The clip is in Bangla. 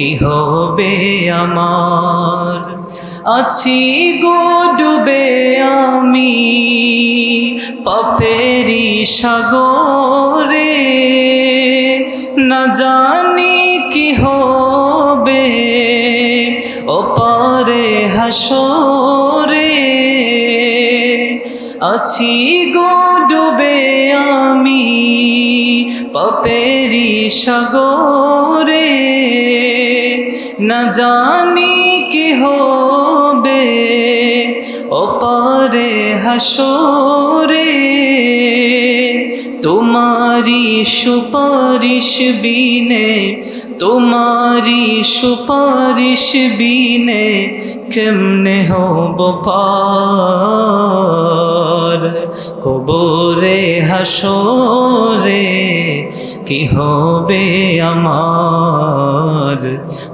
কি হবে আমার? আছি গো ডুবে আমি পাপেরি সাগরে। না জানি কি হবে ওপারে হাসরে। আছি গো ডুবে আমি পাপেরি সাগরে। না জানি কি হবে। ওপারে হাসরে তোমারি সুপারিশ বিনে তোমারি সুপারিশ বিনে কেমনে হব পার? কবরে হাসরে কি হবে আমার?